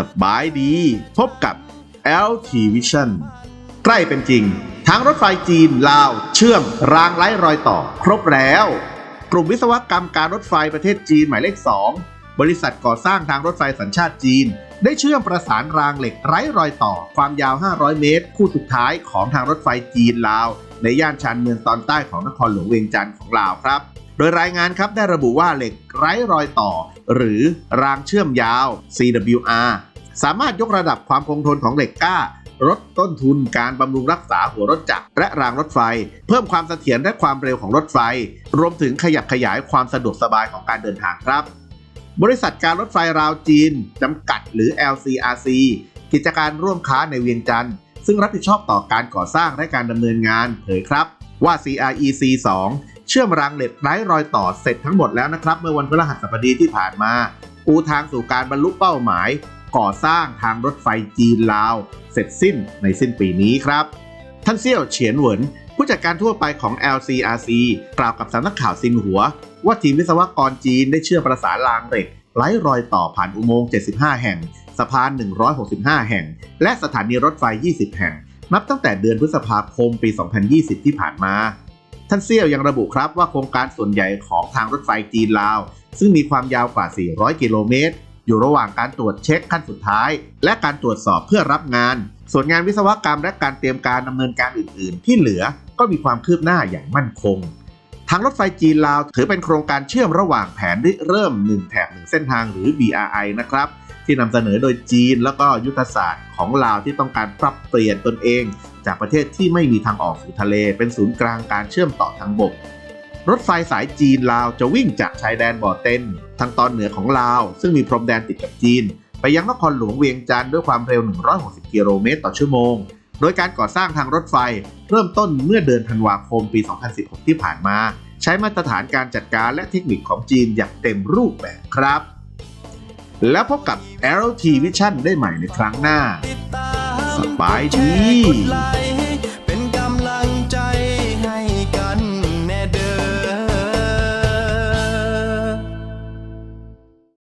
สบายดี พบกับ LT Vision ใกล้เป็นจริง ทางรถไฟจีน ลาว เชื่อม รางไร้รอยต่อ ครบแล้ว กลุ่มวิศวกรรมการรถไฟประเทศจีนหมายเลข 2 บริษัทก่อสร้างทางรถไฟสัญชาติจีน ได้เชื่อมประสานรางเหล็กไร้รอยต่อ ความยาว 500 เมตร คู่สุดท้ายของทางรถไฟจีนลาว ในย่านชานเมืองตอนใต้ของนครหลวงเวียงจันทร์ของลาวครับโดยรายงานครับได้ระบุว่าเหล็กไร้รอยต่อ หรือรางเชื่อมยาว CWR สามารถยกระดับความคงทนของเหล็กกล้าลดต้นทุนการบำรุงรักษาหัวรถจักรและรางรถไฟ เพิ่มความเสถียรและความเร็วของรถไฟ รวมถึงขยับขยายความสะดวกสบายของการเดินทางครับ บริษัทการรถไฟราวจีน จำกัดหรือ LCRC กิจการร่วมค้าในเวียงจันทร์ซึ่งรับผิดชอบต่อการก่อสร้างและการดำเนินงานเผยครับ ว่า CREC 2 เชื่อมรางเหล็กไร้รอยต่อเสร็จทั้งหมดแล้วนะครับ เมื่อวันพฤหัสบดีที่ผ่านมา ปูทางสู่การบรรลุเป้าหมาย ก่อสร้างทางรถไฟจีนลาว เสร็จสิ้นในสิ้นปีนี้ครับ ท่านเซี่ยวเฉียนเหวินผู้จัดการทั่วไปของ LCRC กล่าวกับสำนักข่าวซินหัว ว่าทีมวิศวกรจีนได้เชื่อมประสานรางเหล็กไร้รอยต่อผ่านอุโมงค์ 75 แห่ง สะพาน 165 แห่ง และสถานีรถไฟ 20 แห่ง นับตั้งแต่เดือนพฤษภาคมปี 2020 ที่ผ่านมา ท่านเซี่ยวยังระบุครับว่าโครงการส่วนใหญ่ของทางรถไฟจีนลาว ซึ่งมีความยาวกว่า 400 กิโลเมตร อยู่ระหว่างการตรวจเช็คขั้นสุดท้าย และการตรวจสอบเพื่อรับงาน ส่วนงานวิศวกรรมและการเตรียมการดำเนินการอื่น ๆ ที่เหลือก็มีความคืบหน้าอย่างมั่นคง ทางรถไฟจีนลาวถือเป็นโครงการเชื่อมระหว่างแผนริเริ่ม 1 แถบ1เส้นทางหรือ BRI นะครับที่นำเสนอโดยจีน แล้วก็ยุทธศาสตร์ของลาวที่ต้องการปรับเปลี่ยนตนเอง จากประเทศที่ไม่มีทางออกสู่ทะเล เป็นศูนย์กลางการเชื่อมต่อทางบก รถไฟสายจีนลาวจะวิ่งจากชายแดนบ่อเต็นทางตอนเหนือของลาว ซึ่งมีพรมแดนติดกับจีน ไปยังนครหลวงเวียงจันทร์ด้วยความเร็ว 160 กิโลเมตรต่อชั่วโมง โดยการก่อสร้างทางรถไฟเริ่มต้นเมื่อเดือนธันวาคมปี 2016 ที่ผ่านมา ใช้มาตรฐานการจัดการและเทคนิคของจีนอย่างเต็มรูปแบบครับ แล้วพบกับ LT Vision ได้ใหม่ในครั้งหน้า สบายดี